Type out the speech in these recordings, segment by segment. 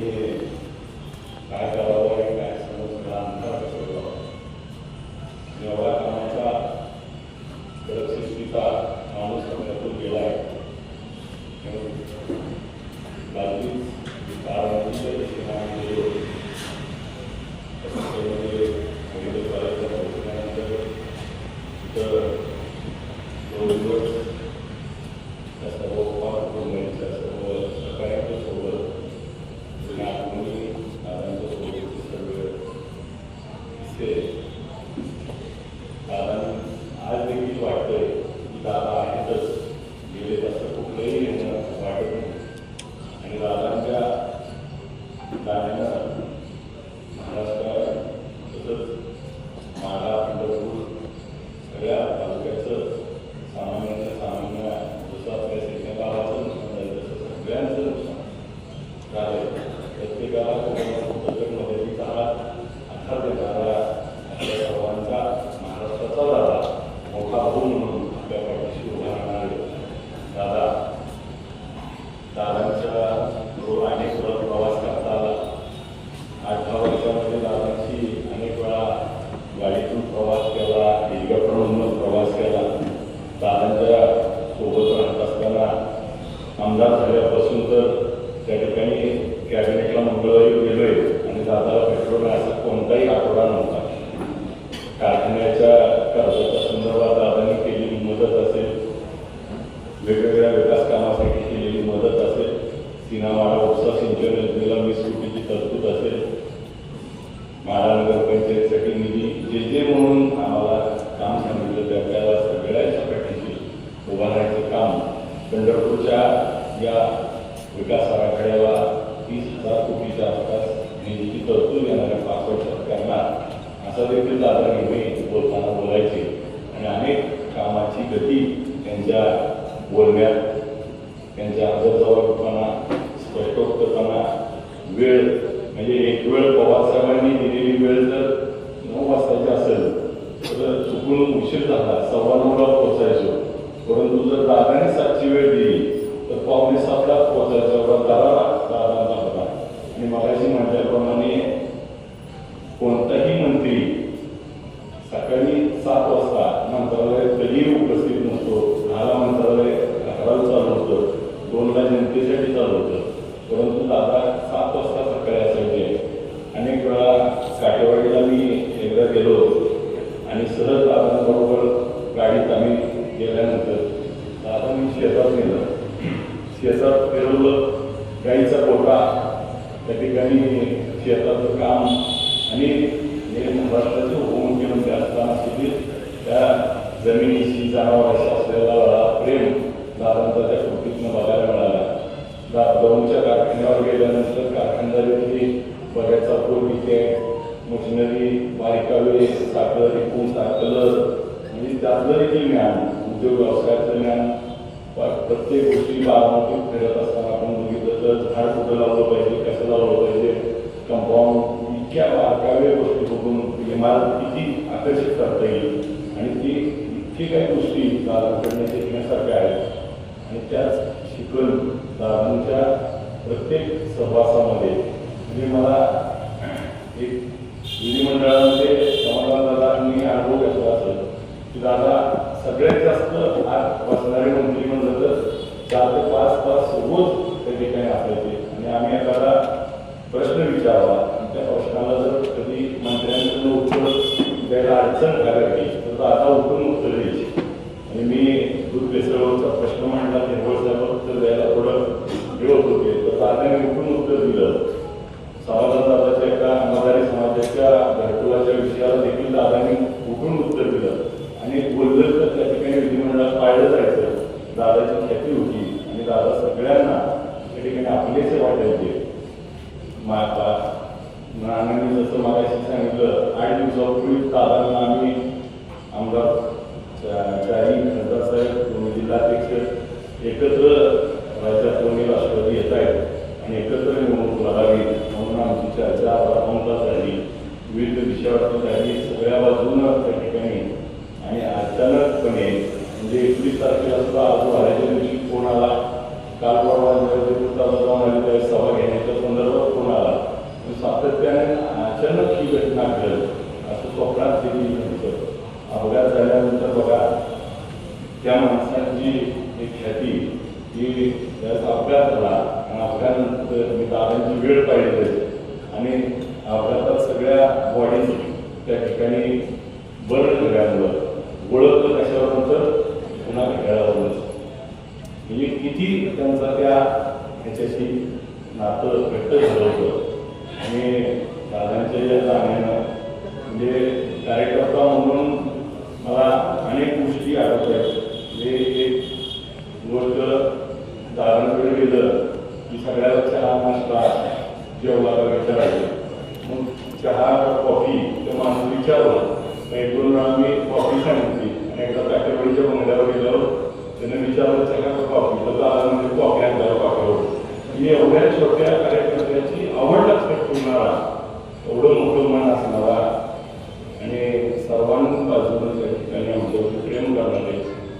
हे काय करावं आणि काय समजला अंतर कसं करावं एवढा कामाचा सुरक्षितता माणूस आपल्यातून गेला आहे कारण आज देखील वाटतंय की दादा आहेतच गेले तसं कुठलंही येणं वाटत नाही आणि दादांच्या जाण्यानं महाराष्ट्र तसंच माढा पंढरपूर सगळ्या तालुक्याचं सामान्य सामान्य जसं आपल्या सगळ्या गावाचं नुकसान झालं तसं सगळ्यांचं नुकसान झालं प्रत्येकाला कोकणात मदतीचा हात आधार देणारा आपल्या सर्वांचा महाराष्ट्राचा दादा मोठा भाऊ म्हणून आपल्या पाठीशी उभा राहणारे दादा दादांच्या जो अनेक वेळा प्रवास करता आला आठ दहा वर्षामध्ये दादांची अनेक वेळा गाडीतून प्रवास केला हेलिकॉप्टरमधून प्रवास केला दादांच्या सोबत राहत असताना आमदार झाल्यापासून तर त्या ठिकाणी कॅबिनेटला मंगळवारी गेलोय आणि दादाला असा कोणताही आठवडा नव्हता. कारखान्याच्या कर्जाच्या संदर्भात दादांनी केलेली मदत असेल वेगवेगळ्या विकास कामासाठी केलेली मदत असेल सिनामाडा उपसा सिंचन योजनेला वीस कोटीची तरतूद असेल माडा नगर पंचायतीसाठी निधी जे जे म्हणून आम्हाला काम सांगितलं ते आपल्याला सगळ्याच्या पाठीशी उभारायचं काम. पंढरपूरच्या या देखील दादा नेहमी बोलताना बोलायचे. आणि अनेक कामाची गती त्यांच्या बोलण्यात त्यांच्या हजरजबाबपणा स्पष्टोक्तपणा वेळ म्हणजे एक वेळ पवार दिलेली वेळ जर नऊ वाजताची असेल तर चुकून उशीर झाला सव्वा नऊला पोहोचायचो. परंतु जर दादाने सातची वेळ दिली तर पावणे सातला पोहोचायचा एवढा दादा दादांचा होता आणि मगाशी म्हटल्याप्रमाणे कोणताही मंत्री सकाळी सात वाजता मंत्रालयात कधीही उपस्थित नसतो दहाला मंत्रालय अकराला चालू होतं दोनला जनतेसाठी चालू होतं परंतु दादा सात वाजता सकाळी असायचे अनेक वेळा काटेवाडीला मी एकदा गेलो आणि सहज दादांबरोबर गाडीत आम्ही गेल्यानंतर दादा मी शेतात नेलं शेतात फिरवलं गाईचा कोटा त्या ठिकाणी शेताचं काम आणि हे महाराष्ट्राचे उपमुख्यमंत्री असताना सुद्धा त्या जमिनीशी जनावरांशी असलेला प्रेम दादांचा त्या कृतीतनं बघायला मिळाला. दा- दौंडच्या कारखान्यावर गेल्यानंतर कारखानदारीतली बऱ्याचा पूर इथे मशिनरी बारीकावे साखर एकूण साखर म्हणजे त्यातलं देखील ज्ञान उद्योग व्यवसायाचं ज्ञान प्रत्येक गोष्टी बारामतीत फिरत असताना आपण बघितलं तर झाड कुठं लावलं पाहिजे कसं लावलं पाहिजे कंपाऊंड इतक्या बारकाव्या गोष्टी बघून इमारत किती आकर्षित करता येईल. आणि ती इतकी काही गोष्टी दादांकडनं शिकण्यासारख्या आहेत. आणि त्याच शिकून दादांच्या प्रत्येक सहवासामध्ये. म्हणजे मला एक विधिमंडळामध्ये समाधान दादांनी अनुभव घेतला असेल की दादा सगळ्यात जास्त आत बसणारे चार ते पाच तास रोज त्या ठिकाणी असायचे. आणि आम्ही एखादा प्रश्न विचारला. आणि त्या प्रश्नाला जर कधी मंत्र्यांकडून उत्तर द्यायला अडचण करायची तर आता उठून उत्तर द्यायची. आणि मी दूध प्रश्न मांडला निर्भळसाहेब उत्तर द्यायला थोडं हे होते. तर दादाने उठून उत्तर दिलं. समाजात दादाच्या एका मदारी समाजाच्या घरकुलाच्या विषयाला देखील दादांनी उठून उत्तर दिलं. आणि बोललं तर त्या ठिकाणी विधिमंडळात पाळलं जायचं. दादाची ख्याती होती आणि दादा सगळ्यांना त्या ठिकाणी आपलेसे वाटायचे माता नानांनी जसं मगाशी सांगितलं आठ दिवसापूर्वी दादांना आम्ही आमदार चारी चारही खासदार साहेब जिल्हाध्यक्ष एकत्र राज्यात दोन्ही राष्ट्रवादी येत आहेत आणि एकत्र निवडणूक लढावी म्हणून आमची चर्चा प्रारंभात झाली. विविध विषयावरती झाली. सगळ्या बाजूनं त्या ठिकाणी आणि अचानकपणे म्हणजे एकवीस तारखेला सुद्धा आज वाऱ्याच्या दिवशी फोन आला काल परवा जयपूरला जाऊन आले त्यावेळेस सभा घेण्याच्या संदर्भात फोन दादांची वेळ पाहिजे आणि अपघातात सगळ्या बॉडीज त्या ठिकाणी बरं सगळ्यांवर ओळखलं कशावर पुन्हा खेळावरच म्हणजे किती त्यांचा त्या त्यांच्याशी नातं घट्ट झालं होतं. आणि दादांच्या या जाण्यानं म्हणजे कार्यकर्ता म्हणून मला अनेक गोष्टी आठवत आहेत. म्हणजे जे एक गोष्ट दादांकडे गेलं की सगळ्याला चहा नाश्ता जेवला विचारायचं मग चहा कॉफी तर माणूस विचारलं एक दोन वेळा मी कॉफी सांगितली आणि एकदा पॅकेटवडीच्या बंगल्यावर गेलो त्याने विचारलं चहा का कॉफी तर दादा म्हणजे कॉफी आणल्यावर कॉफीवर मी एवढ्या छोट्या कार्यकर्त्याची आवड लक्षात एवढं मोठं मन असणारा आणि सर्वांबाजूनं त्या ठिकाणी आमच्यावर प्रेम करणारे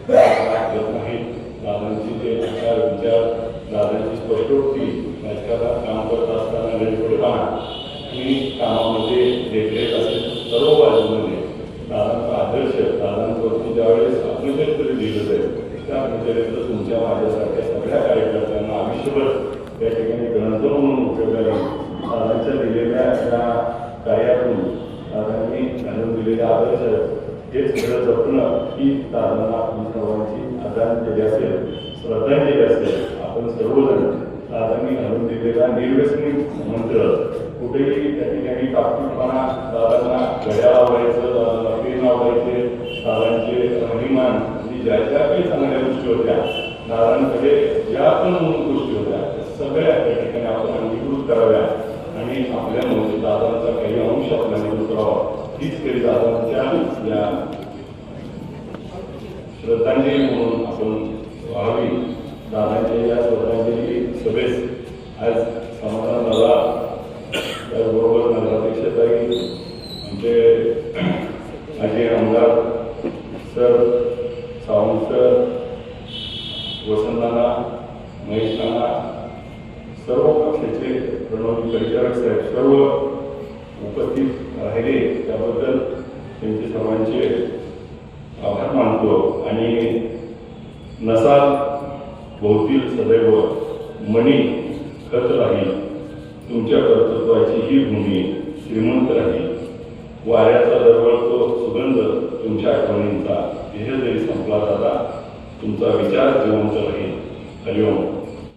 नाही दादांची ते विचार विचार दादांची स्पष्टोक्ती राजकारणात काम करत असताना गरीबपणा आणि कामामध्ये देखरेख असेल सर्व बाजूमध्ये दादांचा आदर्श दादांवरती ज्यावेळेस आत्मचरित्र लिहिलं जाईल त्या आत्मचरित्र तुमच्या माझ्यासारख्या सगळ्या कार्यकर्त्यांना आयुष्यभर त्या ठिकाणी ग्रंथ म्हणून उपयोगाला येईल. दादांच्या दिलेल्या त्या कार्यातून दादांनी घालून दिलेले आदर्श हेच खरं जपणं ही दादांना आपण सर्वांची आदरांजली असेल श्रद्धांजली असेल आपण सर्वजण दादांनी घालून दिलेला निर्व्यसनी मंत्र कुठेही त्या ठिकाणी टाकटीपणा दादांना घड्या लावायचं दादांना पेन आवडायचे दादांचे राहणीमान म्हणजे ज्या ज्या काही चांगल्या गोष्टी होत्या दादांकडे ज्या पण मूळ गोष्टी होत्या सगळ्या त्या ठिकाणी आपण अंगीकृत कराव्या आणि आपल्या म्हणजे दादांचा काही अंश आपल्याला करावा हीच काही दादांच्या या श्रद्धांजली म्हणून आपण व्हावी दादांच्या या श्रद्धांजली सभेस आज समाधान झाला. त्याचबरोबर नगराध्यक्षताई आमचे माझे आमदार सर सावंत सर वसंताना महेश नाना सर्व पक्षाचे प्रणव परिचारक साहेब सर्व उपस्थित राहिले. त्याबद्दल त्यांचे सर्वांचे आभार मानतो. आणि नसाल भोवतील सदैव मणी खत राहील. तुमच्या कर्तृत्वाची ही भूमी श्रीमंत राहील. वाऱ्याचा दरवळतो सुगंध तुमच्या आठवणींचा. ध्येय जरी संपला जाता तुमचा विचार जिवंत राहील. हरिओम.